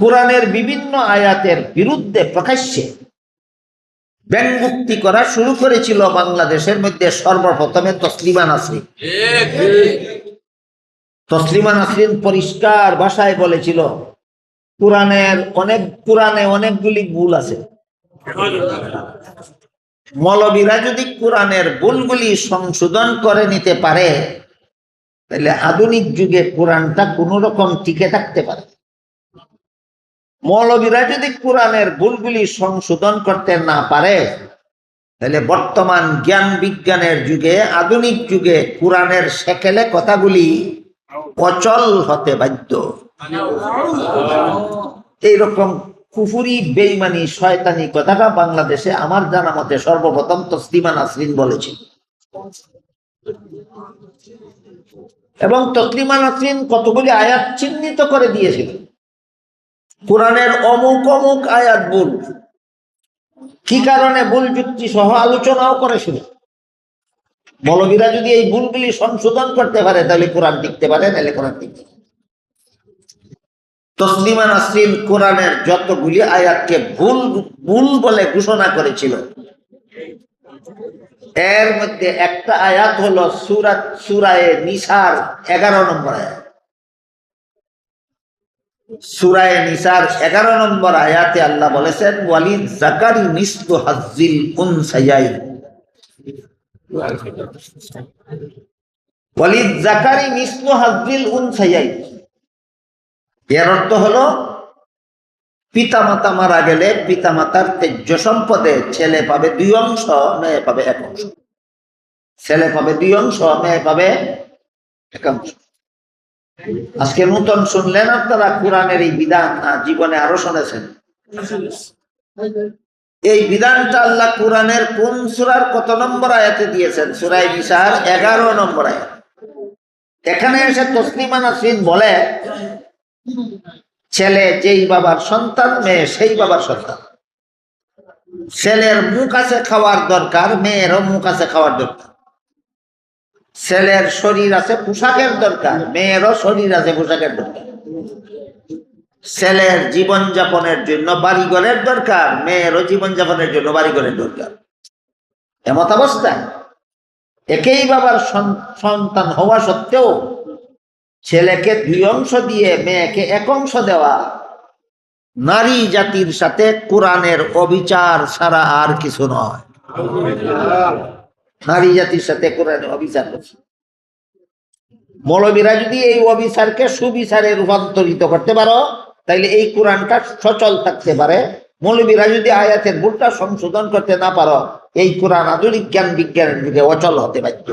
কোরআনের বিভিন্ন আয়াতের বিরুদ্ধে প্রকাশ্যে ব্যঙ্গুক্তি করা শুরু করেছিল বাংলাদেশের মধ্যে সর্বপ্রথমে তসলিমা নাসরিন। তসলিমা নাসরিন পরিষ্কার ভাষায় বলেছিল, কোরআনের অনেক, কোরআনে অনেকগুলি ভুল আছে। মৌলবীরা যদি কোরআনের ভুলগুলি সংশোধন করে নিতে পারে, তাহলে আধুনিক যুগে কোরআনটা কোন রকম টিকে থাকতে পারে। মৌলবীরা যদি কোরআনের ভুলগুলি সংশোধন করতে না পারে, তাহলে বর্তমান জ্ঞান বিজ্ঞানের যুগে, আধুনিক যুগে কোরআনের সেকেলে কথাগুলি অচল হতে বাধ্য। এইরকম কুফুরি বেইমানি শয়তানি কথাটা বাংলাদেশে আমার জানা মতে সর্বপ্রথম তসলিমা নাসরিন বলেছিল এবং তসলিমা নাসরিন কতগুলি আয়াত চিহ্নিত করে দিয়েছিল কোরআনের অমুক অমুক আয়াত ভুল। কি কারণে ভুল যুক্তি সহ আলোচনাও করেছিল? মৌলবীরা যদি এই ভুলগুলি সংশোধন করতে পারে, তাহলে কোরআন টিকতে পারে, তাহলে কোরআন টিকতে তসলিমা নাসরিন কোরআনের যতগুলি আয়াতকে ভুল ভুল বলে ঘোষণা করেছিল, এর মধ্যে একটা আয়াত হলো সুরাত, সুরায়ে নিসার, এগারো নম্বর আয়াত। সুরায়ে নিসার এগারো নম্বর আয়াতে আল্লাহ বলেছেন জাকারি হাজ্জিল উনসায়াই। ওয়ালিদ জাকারি মিসলু হাজ্জিল উনসায়াই। এর অর্থ হলো, পিতামাতা মারা গেলে পিতামাতার তেজ্য সম্পদে ছেলে পাবে দুই অংশ, মেয়ে পাবে এক অংশ। ছেলে পাবে দুই অংশ, মেয়ে পাবে এক অংশ। আজকে নূতন শুনলেন আপনারা কোরআনের এই বিধান, না, জীবনে আরও শুনেছেন? এই বিধানটা আল্লাহ কোরআনের কোন সুরার কত নম্বর আয়াতে দিয়েছেন? সুরাই নিসার এগারো নম্বর আয়াত। এখানে এসে তসলিমা নাসরিন বলে, ছেলে যেই বাবার সন্তান, মেয়ে সেই বাবার সন্তান। ছেলের মুখ আছে খাওয়ার দরকার, মেয়েরও মুখ আছে খাওয়ার দরকার। ছেলের শরীর আছে, পোশাকের দরকার, মেয়েরও শরীর আছে, পোশাকের দরকার। ছেলের জীবন যাপনের জন্য বাড়িঘরের দরকার, মেয়েরও জীবন যাপনের জন্য বাড়িঘরের দরকার। এমত অবস্থায় একেই বাবার সন্তান হওয়া সত্ত্বেও ছেলেকে দুই অংশ দিয়ে মেয়েকে এক অংশ দেওয়া নারী জাতির সাথে কোরআনের অবিচার ছাড়া আর কিছু নয়। নারী জাতির সাথে কোরআনের অবিচার করছে। মৌলবীরা যদি এই অবিচারকে সুবিচারে রূপান্তরিত করতে পারো, তাইলে এই কোরআনটা সচল থাকতে পারে। মৌলবীরা যদি আয়াতের ভুলটা সংশোধন করতে না পারো, এই কোরআন আধুনিক জ্ঞান বিজ্ঞানের যুগে অচল হতে বাধ্য।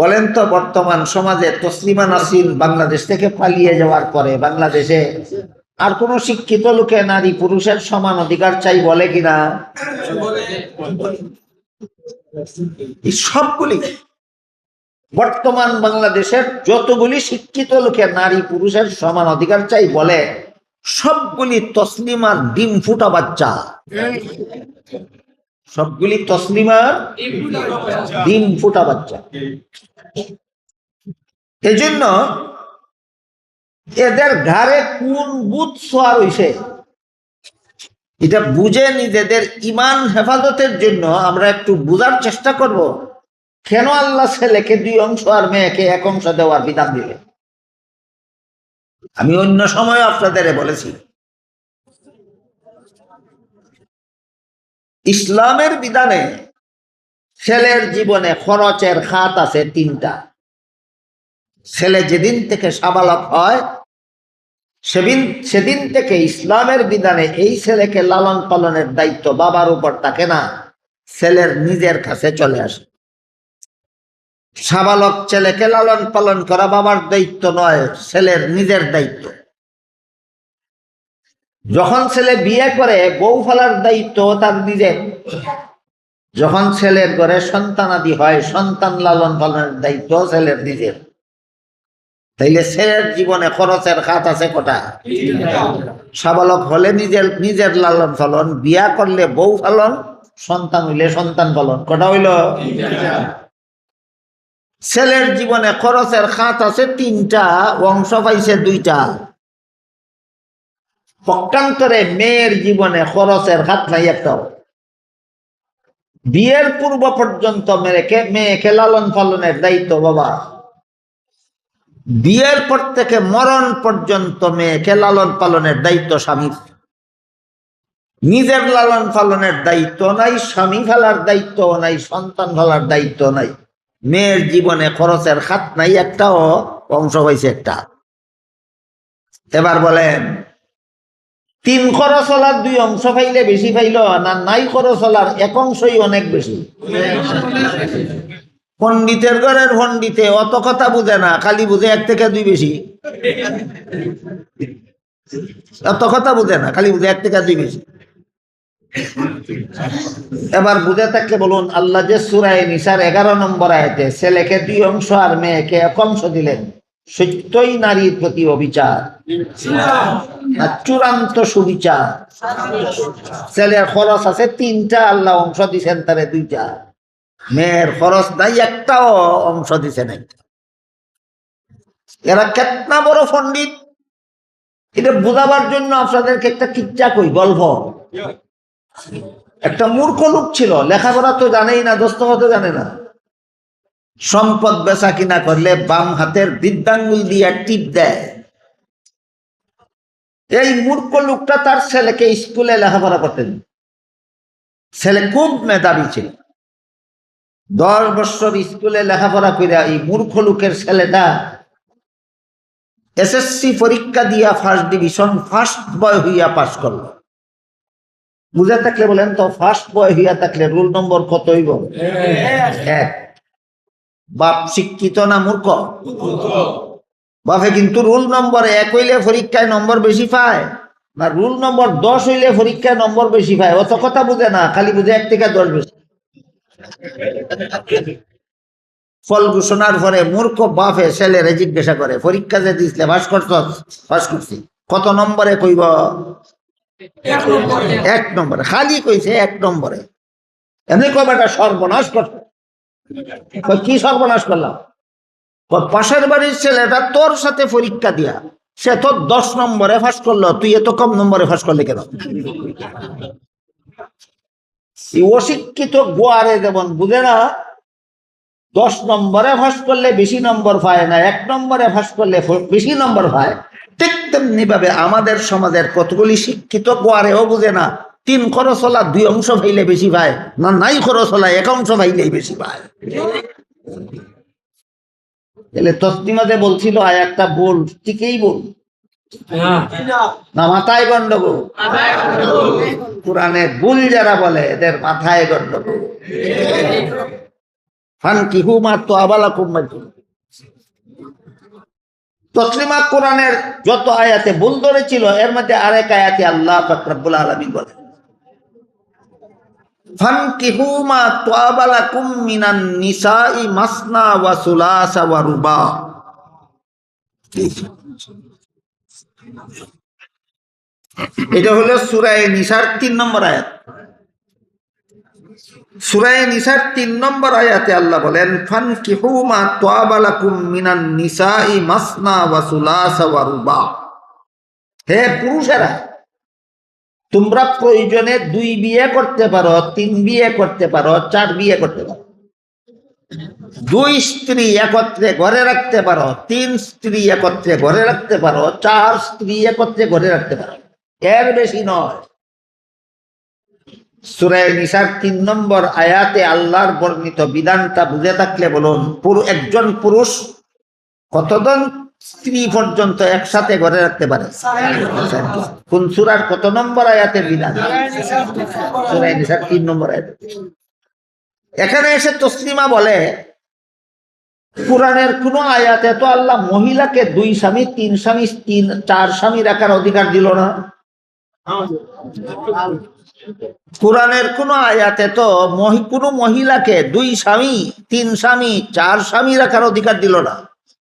বলেন তো, বর্তমান সমাজে তসলিমা নাসির বাংলাদেশ থেকে পালিয়ে যাওয়ার পরে বাংলাদেশে আর কোন শিক্ষিত লোকে, নারী, পুরুষের সমান অধিকার চাই বলে কিনা? সবগুলি বর্তমান বাংলাদেশের যতগুলি শিক্ষিত লোকে, নারী, পুরুষের সমান অধিকার চাই বলে, সবগুলি তসলিমার ডিম ফুটা বাচ্চা। সবগুলি তসলিমার ডিম ফুটা বাচ্চা। এজন্য এদের ঘাড়ে কোন বুধ সোয়ার হইছে এটা বুঝে নিজেদের ইমান হেফাজতের জন্য আমরা একটু বুঝার চেষ্টা করব, কেন আল্লাহ ছেলেকে দুই অংশ আর মেয়েকে এক অংশ দেওয়ার বিধান দিলেন? আমি অন্য সময় আপনাদের বলেছি। ইসলামের বিধানে ছেলের জীবনে খরচের খাত আছে তিনটা। ছেলে যেদিন থেকে সাবালক হয়, সেদিন সেদিন থেকে ইসলামের বিধানে এই ছেলেকে লালন পালনের দায়িত্ব বাবার উপর থাকে না, ছেলের নিজের কাছে চলে আসে। সাবালক ছেলেকে লালন পালন করা বাবার দায়িত্ব নয়, ছেলের নিজের দায়িত্ব। যখন ছেলে বিয়ে করে, বউ ফেলার দায়িত্ব তার নিজের। যখন ছেলের ঘরে সন্তানাদি হয়, সন্তান লালন পালনের দায়িত্ব ছেলের নিজের। তাইলে ছেলের জীবনে খরচের খাত আছে কটা? সাবালক হলে নিজের নিজের লালন পালন, বিয়া করলে বউ পালন, সন্তান হইলে সন্তান পালন, কটা হইল? ছেলের জীবনে খরচের খাত আছে তিনটা, অংশ পাইছে দুইটা। পক্ষান্তরে মেয়ের জীবনে খরচের খাত নাই একটাও বিয়ের পূর্ব পর্যন্ত মেয়েকে মেয়েকে লালন পালনের দায়িত্ব বাবা। বিয়ের পর থেকে মরণ পর্যন্ত মেয়েকে লালন পালনের দায়িত্ব স্বামীর। নিজের লালন পালনের দায়িত্ব নাই, স্বামী ফেলার দায়িত্ব নাই, সন্তান ফেলার দায়িত্ব নাই। মেয়ের জীবনে খরচের খাত নাই, একটাও অংশ হয়েছে একটা। এবার বলেন, তিন খরচ হলার দুই অংশ পাইলে বেশি পাইল না, নাই খরচ হলার এক অংশই অনেক বেশি। পণ্ডিতের ঘরের পণ্ডিতে অত কথা বুঝে না, খালি বুঝে এক থেকে দুই বেশি। অত কথা বুঝে না, খালি বুঝে এক থেকে দুই বেশি। এবার বুঝে থাকলে বলুন, আল্লাহ যে সুরায় নিসার এগারো নম্বর আয়তে, ছেলেকে দুই অংশ আর মেয়েকে এক অংশ দিলেন, সত্যই নারীর প্রতি অবিচার। আর চূড়ান্ত সুবিচার। ছেলের খরচ আছে তিনটা, আল্লাহ অংশ দিছেন তারে দুইটা। মেয়ের খরচ নাই একটাও অংশ দিছে নাই। এরা কেতনা বড় পণ্ডিত। এটা বোঝাবার জন্য আপনাদেরকে একটা কিচ্চা কই, গল্প। একটা মূর্খ লোক ছিল, লেখাপড়া তো জানেই না দস্তখত জানে না। সম্পদ বেচা কিনা করলে বাম হাতের বৃদ্ধাঙ্গুল দিয়ে টিপ দেয়। এই মূর্খ লোকটা তার ছেলেকে স্কুলে লেখাপড়া করতেন। ছেলে খুব মেধাবী ছিল। দশ বছর স্কুলে লেখাপড়া করে এই মূর্খ লোকের ছেলেটা এসএসসি পরীক্ষা দিয়া ফার্স্ট ডিভিশন ফার্স্ট বয় হইয়া পাশ করল। বুঝে থাকলে বলেন তো ফার্স্ট বয় হইয়া থাকলে রোল নম্বর কত হইব? এক। বাপ শিক্ষিত না মূর্খ? বাপে কিন্তু রুল নম্বর এক হইলে পরীক্ষায় নম্বর বেশি পায়, না রুল নম্বর দশ হইলে পরীক্ষায় নম্বর বেশি পায়? অত কথা বুঝে না, খালি বুঝে এক থেকে দশ বেশি। ফল ঘোষণার পরে মূর্খ বাপে ছেলেরে জিজ্ঞাসা করে পরীক্ষা যে দিছিলে পাস করছ পাস করছি। কত নম্বরে কইব? এক নম্বরে। খালি কইছে এক নম্বরে। এমনি কবে একটা সর্বনাশ করছে। কি সর্বনাশ করলাম? পাশের বাড়ির ছেলেটা তোর সাথে পরীক্ষা দিয়া সে তো দশ নম্বরে ফাঁস করল তুই এত কম নম্বরে ফাঁস করলি কেন? অশিক্ষিত গোয়ারে যেমন বুঝে না, দশ নম্বরে ফাঁস করলে বেশি নম্বর পায় না, এক নম্বরে ফাঁস করলে বেশি নম্বর পায়। ঠিক তেমনি ভাবে আমাদের সমাজের কতগুলি শিক্ষিত গোয়ারেও বুঝে না, তিন খরচ হলা দুই অংশ পাইলে বেশি পায় না, নাই খরচ হলা এক অংশ পাইলেই বেশি পায়। তাহলে তসলিমাতে বলছিল, আয় একটা বল, ঠিকই বল। না, মাথায় কোরআনে ভুল যারা বলে, এদের মাথায় গন্ডগোল। ফান কিহু মাত্র আবালা তসলিমা কোরআনের যত আয়াতে ভুল ধরেছিল, এর মধ্যে আরেক আয়াতে আল্লাহ ফাকরাবুল আলমী বলে ফানকিহু মা তাবালাকুম মিনান নিসাই মাসনা ওয়া সুলাসা ওয়া রুবা। এটা হলো সুরায় নিসার তিন নম্বর আয়াত। সূরায়ে নিসার তিন নম্বর আয়াতে আল্লাহ বলেন, ফানকিহু মা তাবালাকুম মিনান নিসাই মাসনা ওয়া হে পুরুষেরা, তোমরা প্রয়োজনে দুই বিয়ে করতে পারো, তিন বিয়ে করতে পারো, চার বিয়ে করতে পারো। দুই স্ত্রী একত্রে ঘরে রাখতে পারো, তিন স্ত্রী একত্রে ঘরে রাখতে পারো, চার স্ত্রী একত্রে ঘরে রাখতে পারো। এর বেশি নয়। সুরায় নিসার তিন নম্বর আয়াতে আল্লাহর বর্ণিত বিধানটা বুঝে থাকলে বলুন একজন পুরুষ কতজন স্ত্রী পর্যন্ত একসাথে ঘরে রাখতে পারে? কোন সুরার কত নম্বর আয়াতে বিধান? সুরায় নিসার তিন নম্বর আয়াত। এখানে এসে তসলিমা বলে কোরআনের কোন আয়াতে তো আল্লাহ মহিলাকে দুই স্বামী, তিন স্বামী, তিন, চার স্বামী রাখার অধিকার দিল না। কোরআনের কোন আয়াতে তো কোনো মহিলাকে দুই স্বামী, তিন স্বামী, চার স্বামী রাখার অধিকার দিল না।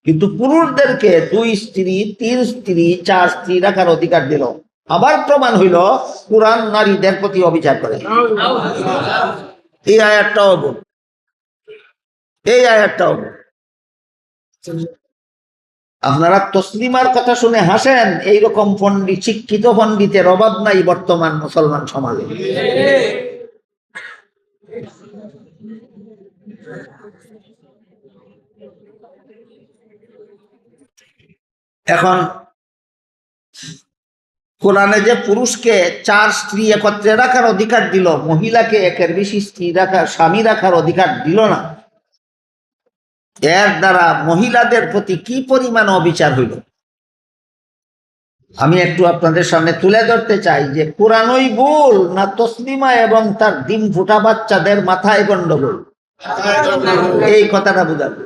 কিন্তু পুরুষদেরকে দুই স্ত্রী, তিন স্ত্রী, চার স্ত্রী রাখার অধিকার দিল। আবার প্রমাণ হইল, কোরআন নারীদের প্রতি অবিচার করে। এই আয়াতটাও এই আয়াতটাও আপনারা তসলিমার কথা শুনে হাসেন, এইরকম পণ্ডিত, শিক্ষিত পণ্ডিতের অভাব নাই বর্তমান মুসলমান সমাজে। এখন কোরআনে যে পুরুষকে চার স্ত্রী একত্রে রাখার অধিকার দিল, মহিলাকে একের বেশি স্ত্রী রাখার স্বামী রাখার অধিকার দিল না। এর দ্বারা মহিলাদের প্রতি কি পরিমাণ অবিচার হইল? আমি একটু আপনাদের সামনে তুলে ধরতে চাই যে কোরআনই ভুল না তসলিমা এবং তার ডিম ফুটা বাচ্চাদের মাথায় গন্ডগোল? এই কথাটা বুঝাবো।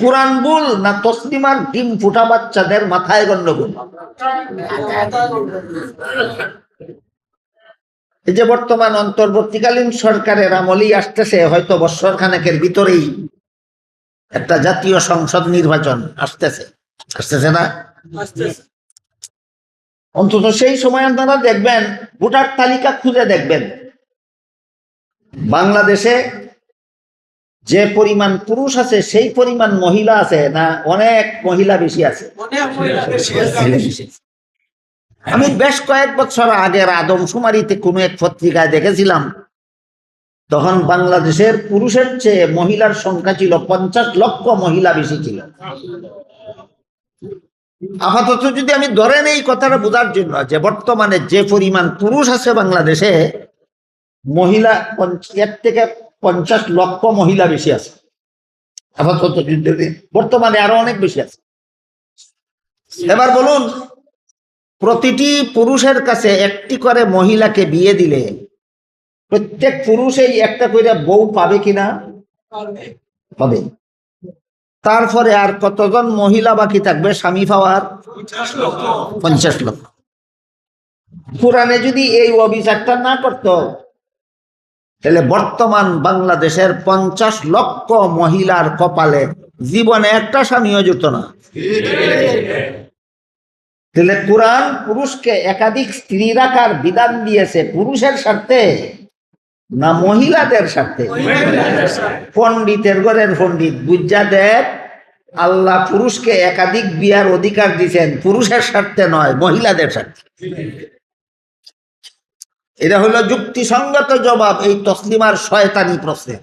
কোরআন ভুল না তসলিমার ডিম ফুটা বাচ্চাদের মাথায় গন্ডগোল? এই যে বর্তমান অন্তর্বর্তীকালীন সরকারের আমলেই আসতেছে, হয়তো বৎসর খানেকের ভিতরেই। একটা জাতীয় সংসদ নির্বাচন আসতেছে। আসতেছে না? অন্তত সেই সময় আপনারা দেখবেন ভোটার তালিকা খুঁজে দেখবেন। বাংলাদেশে যে পরিমাণ পুরুষ আছে সেই পরিমাণ মহিলা আছে না অনেক মহিলা বেশি আছে? আমি বেশ কয়েক বছর আগের আদমশুমারিতে কোনো এক পত্রিকায় দেখেছিলাম তখন বাংলাদেশের পুরুষের চেয়ে মহিলার সংখ্যা ছিল পঞ্চাশ লক্ষ মহিলা বেশি ছিল। আপাতত যদি আমি ধরে নেই কথাটা বোঝার জন্য যে বর্তমানে যে পরিমাণ পুরুষ আছে বাংলাদেশে, মহিলা এর থেকে পঞ্চাশ লক্ষ মহিলা বেশি আছে। আপাতত বর্তমানে আরও অনেক বেশি আছে। এবার বলুন, প্রতিটি পুরুষের কাছে একটি করে মহিলাকে বিয়ে দিলে প্রত্যেক পুরুষেই একটা করে বউ পাবে কিনা? পাবে। তারপরে আর কতজন মহিলা বাকি থাকবে? স্বামী পাওয়ার পঞ্চাশ লক্ষ। কোরআনে যদি এই অবিচারটা না করত তাহলে বর্তমান বাংলাদেশের পঞ্চাশ লক্ষ মহিলার কপালে জীবনে একটা স্বামীও জুট না। তাহলে কোরআন পুরুষকে একাধিক স্ত্রী রাখার বিধান দিয়েছে পুরুষের স্বার্থে। না মহিলাদের স্বার্থে পণ্ডিতের ঘরের পণ্ডিত। বুঝা দেব আল্লাহ পুরুষকে একাধিক বিয়ার অধিকার দিচ্ছেন পুরুষের স্বার্থে নয় মহিলাদের স্বার্থে। এটা হলো যুক্তিসঙ্গত জবাব এই তসলিমার শয়তানি প্রশ্নে।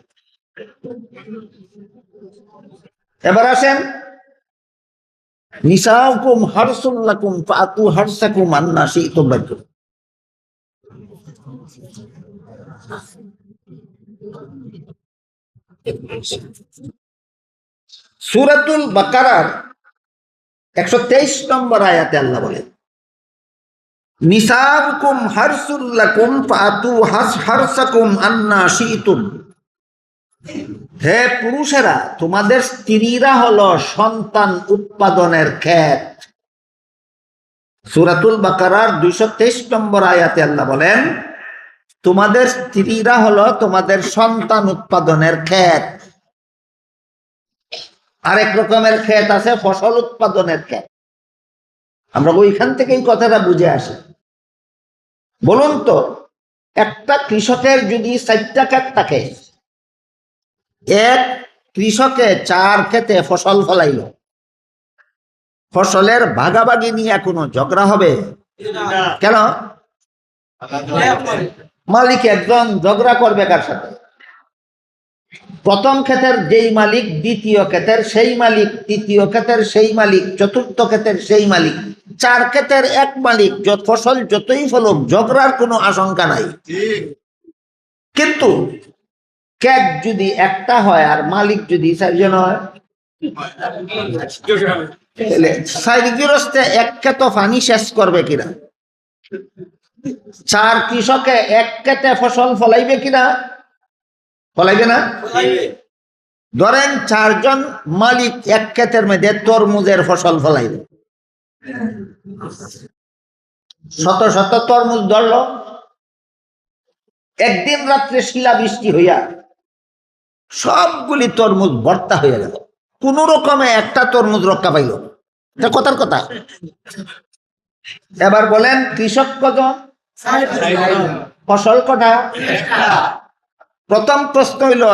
এবার আসেন। নিসাউকুম হারসুল্লাকুম ফাতু হারসাকুম আন্না শি'তুম বাকুম সুরাতুল বাকারার একশো তেইশ নম্বর আয়াতে আল্লাহ বলেন, নিসাবকুম হারসুল্লাকুম ফাতু হাস হারসাকুম আন্না শি'তুম। হে পুরুষেরা, তোমাদের স্ত্রীরা হলো সন্তান উৎপাদনের ক্ষেত। সুরাতুল বাকারার দুইশো তেইশ নম্বর আয়াতে আল্লাহ বলেন তোমাদের স্ত্রীরা হলো তোমাদের সন্তান উৎপাদনের ক্ষেত। আরেক রকমের ক্ষেত আছে ফসল উৎপাদনের ক্ষেত। আমরা ওইখান থেকেই কথাটা বুঝে আসি। বলুন তো একটা কৃষকের যদি চারটা ক্ষেত থাকে এক কৃষকে চার ক্ষেতে ফসল ফলাইল। ফসলের ভাগাভাগি নিয়ে কোনো ঝগড়া হবে? কেন? মালিক একজন ঝগড়া করবে কার সাথে? প্রথম ক্ষেতের যেই মালিক দ্বিতীয় ক্ষেতের সেই মালিক তৃতীয় ক্ষেতের সেই মালিক চতুর্থ ক্ষেতের সেই মালিক চার ক্ষেতের এক মালিক যত ফসল যতই ফলুক ঝগড়ার কোনো আশঙ্কা নাই। কিন্তু ক্যাট যদি একটা হয় আর মালিক যদি চারজন হয়? এক ক্ষেত পানি শেষ করবে কিনা? চার কৃষকে এক কেটে ফসল ফলাইবে কিনা? ফলাইবে না? ধরেন চারজন মালিক এক ক্ষেতের মধ্যে তরমুজের ফসল ফলাইবে। শত শত তরমুজ ধরল। একদিন রাত্রে শিলা বৃষ্টি হইয়া সবগুলি তরমুজ ভর্তা হয়ে গেল। কোন রকমে একটা তরমুজ রক্ষা পাইল। এটা কথার কথা। এবার বলেন কৃষক কজন? ফসল কটা প্রথম প্রশ্ন হইল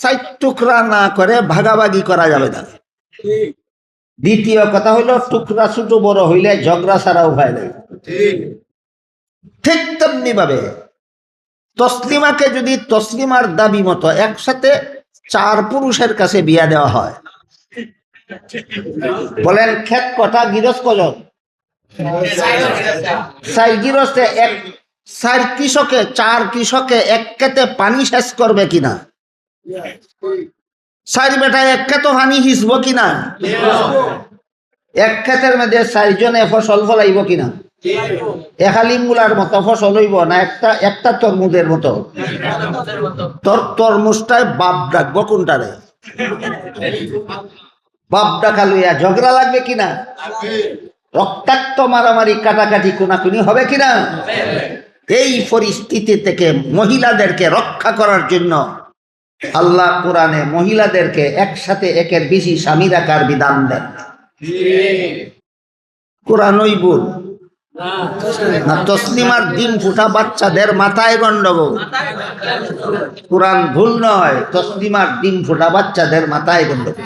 সাইট টুকরা না করে ভাগাভাগি করা যাবে না। দ্বিতীয় কথা হইল, টুকরা ছোট বড় হইলে ঝগড়া ছাড়া উপায় নাই। ঠিক তেমনি ভাবে, তসলিমাকে যদি তসলিমার দাবি মতো একসাথে চার পুরুষের কাছে বিয়া দেওয়া হয়, বলেন ক্ষেত কটা গিরস কজন কৃষকে, চার কৃষকে এক খেতে পানি শেষ করবে কিনা? চার বেটা এক খেতো পানি হিসব কিনা? এক ক্ষেতের মধ্যে চারজনে ফসল ফলাইব কিনা? একালিমগুলার মতো ফসল হইব না একটা একটা তরমুজের মতো? তোর, তরমুজটায় বাপ ডাকবো কোনটারে? বাপ ডাকা লইয়া ঝগড়া লাগবে কিনা? রক্তাক্ত মারামারি, কাটাকাটি কোনাকুনি হবে কিনা? এই পরিস্থিতি থেকে মহিলাদেরকে রক্ষা করার জন্য আল্লাহ কোরআনে মহিলাদেরকে একসাথে একের বেশি স্বামী রাখার বিধান দেন। কোরআনই বল না, তসলিমার ডিম ফুটা বাচ্চাদের মাথায় গন্ডগোল। কোরআন ভুল নয়, তসলিমার ডিম ফুটা বাচ্চাদের মাথায় গন্ডগোল।